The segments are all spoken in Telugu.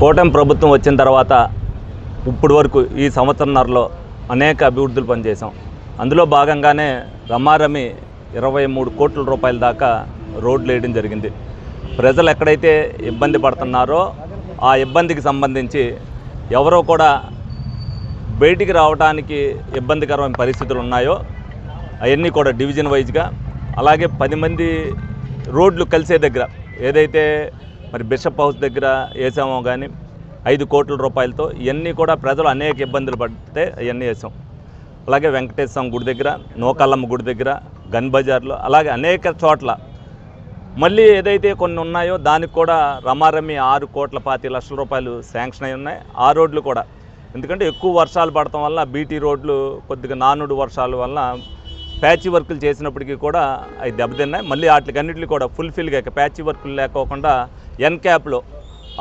కూటమి ప్రభుత్వం వచ్చిన తర్వాత ఇప్పుడు వరకు ఈ సంవత్సరంన్నరలో అనేక అభివృద్ధులు పనిచేసాం అందులో భాగంగానే రమారమి ఇరవై మూడు కోట్ల రూపాయల దాకా రోడ్లు వేయడం జరిగింది. ప్రజలు ఎక్కడైతే ఇబ్బంది పడుతున్నారో ఆ ఇబ్బందికి సంబంధించి ఎవరో కూడా బయటికి రావడానికి ఇబ్బందికరమైన పరిస్థితులు ఉన్నాయో అవన్నీ కూడా డివిజన్ వైజ్గా అలాగే పది మంది రోడ్లు కలిసే దగ్గర ఏదైతే మరి బిషప్ హౌస్ దగ్గర వేసామో కానీ ఐదు కోట్ల రూపాయలతో ఇవన్నీ కూడా ప్రజలు అనేక ఇబ్బందులు పడితే అవన్నీ వేసాం. అలాగే వెంకటేశ్వర స్వామి గుడి దగ్గర నోకాలమ్మ గుడి దగ్గర గన్ బజార్లో అలాగే అనేక చోట్ల. మళ్ళీ ఏదైతే కొన్ని ఉన్నాయో దానికి కూడా రమారమి ఆరు కోట్ల పాతి లక్షల రూపాయలు శాంక్షన్ అయి ఉన్నాయి. ఆ రోడ్లు కూడా. ఎందుకంటే ఎక్కువ వర్షాలు పడటం వల్ల బీటీ రోడ్లు కొద్దిగా నానుడు వర్షాల వల్ల ప్యాచ్ వర్కులు చేసినప్పటికీ కూడా అవి దెబ్బతిన్నాయి. మళ్ళీ వాటికి కూడా ఫుల్ఫిల్గా ప్యాచ్ వర్కులు లేకోకుండా ఎన్ క్యాప్లో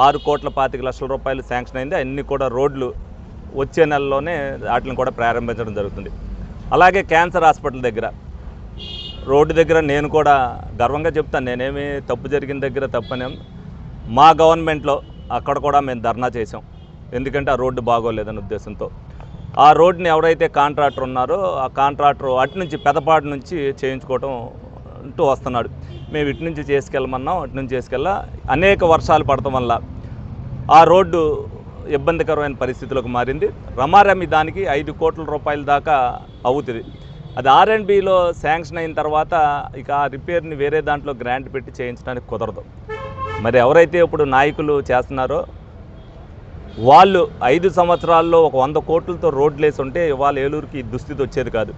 ఆరు కోట్ల పాతిక లక్షల రూపాయలు శాంక్షన్ అయింది. అన్ని కూడా రోడ్లు వచ్చే నెలలోనే వాటిని కూడా ప్రారంభించడం జరుగుతుంది. అలాగే క్యాన్సర్ హాస్పిటల్ దగ్గర రోడ్డు దగ్గర నేను కూడా గర్వంగా చెప్తాను. నేనేమి తప్పు జరిగిన దగ్గర తప్పనేం. మా గవర్నమెంట్లో అక్కడ కూడా మేము ధర్నా చేసాం ఎందుకంటే ఆ రోడ్డు బాగోలేదనే ఉద్దేశంతో. ఆ రోడ్ని ఎవరైతే కాంట్రాక్టర్ ఉన్నారో ఆ కాంట్రాక్టర్ అటు నుంచి పెదపాడు నుంచి చేయించుకోవటం అంటూ వస్తున్నాడు. మేము ఇటు నుంచి చేసుకెళ్ళమన్నాం అటు నుంచి చేసుకెళ్ళా. అనేక వర్షాలు పడటం వల్ల ఆ రోడ్డు ఇబ్బందికరమైన పరిస్థితిలోకి మారింది. రమారమి దానికి ఐదు కోట్ల రూపాయల దాకా అవుతుంది. అది ఆర్ శాంక్షన్ అయిన తర్వాత ఇక ఆ రిపేర్ని వేరే దాంట్లో గ్రాంట్ పెట్టి చేయించడానికి కుదరదు. మరి ఎవరైతే ఇప్పుడు నాయకులు చేస్తున్నారో వాళ్ళు ఐదు సంవత్సరాల్లో ఒక వంద కోట్లతో రోడ్లు వేసి ఉంటే ఇవాళ ఏలూరుకి దుస్థితి వచ్చేది కాదు.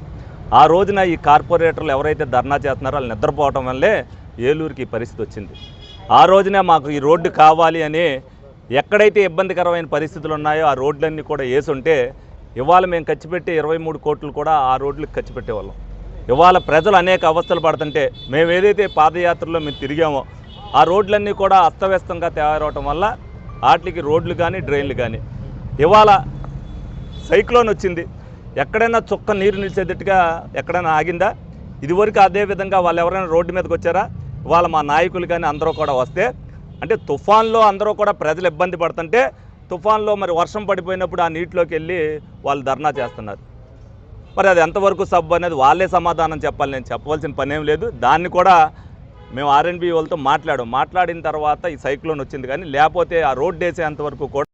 ఆ రోజున ఈ కార్పొరేటర్లు ఎవరైతే ధర్నా చేస్తున్నారో వాళ్ళు నిద్రపోవటం వల్లే ఏలూరుకి పరిస్థితి వచ్చింది. ఆ రోజునే మాకు ఈ రోడ్డు కావాలి అని ఎక్కడైతే ఇబ్బందికరమైన పరిస్థితులు ఉన్నాయో ఆ రోడ్లన్నీ కూడా వేసి ఉంటే ఇవాళ మేము ఖర్చు పెట్టే ఇరవై మూడు కోట్లు కూడా ఆ రోడ్లకు ఖర్చు పెట్టేవాళ్ళం. ఇవాళ ప్రజలు అనేక అవస్థలు పడుతుంటే మేము ఏదైతే పాదయాత్రలో మేము తిరిగామో ఆ రోడ్లన్నీ కూడా అస్తవ్యస్తంగా తయారవటం వల్ల వాటికి రోడ్లు కానీ డ్రైన్లు కానీ. ఇవాళ సైక్లోన్ వచ్చింది. ఎక్కడైనా చుక్క నీరు నిలిచేటట్టుగా ఎక్కడైనా ఆగిందా? ఇదివరకు అదే విధంగా వాళ్ళు ఎవరైనా రోడ్డు మీదకి వచ్చారా? ఇవాళ మా నాయకులు కానీ అందరూ కూడా వస్తే అంటే తుఫాన్లో అందరూ కూడా ప్రజలు ఇబ్బంది పడుతుంటే తుఫాన్లో మరి వర్షం పడిపోయినప్పుడు ఆ నీటిలోకి వెళ్ళి వాళ్ళు ధర్నా చేస్తున్నారు. మరి అది ఎంతవరకు సబ్ అనేది వాళ్ళే సమాధానం చెప్పాలి. నేను చెప్పవలసిన పనేం లేదు. దాన్ని కూడా మేము ఆర్ఎన్బి వాళ్ళతో మాట్లాడాం. మాట్లాడిన తర్వాత ఈ సైక్లోన్ వచ్చింది కానీ లేకపోతే ఆ రోడ్డు వేసేంత వరకు కూడా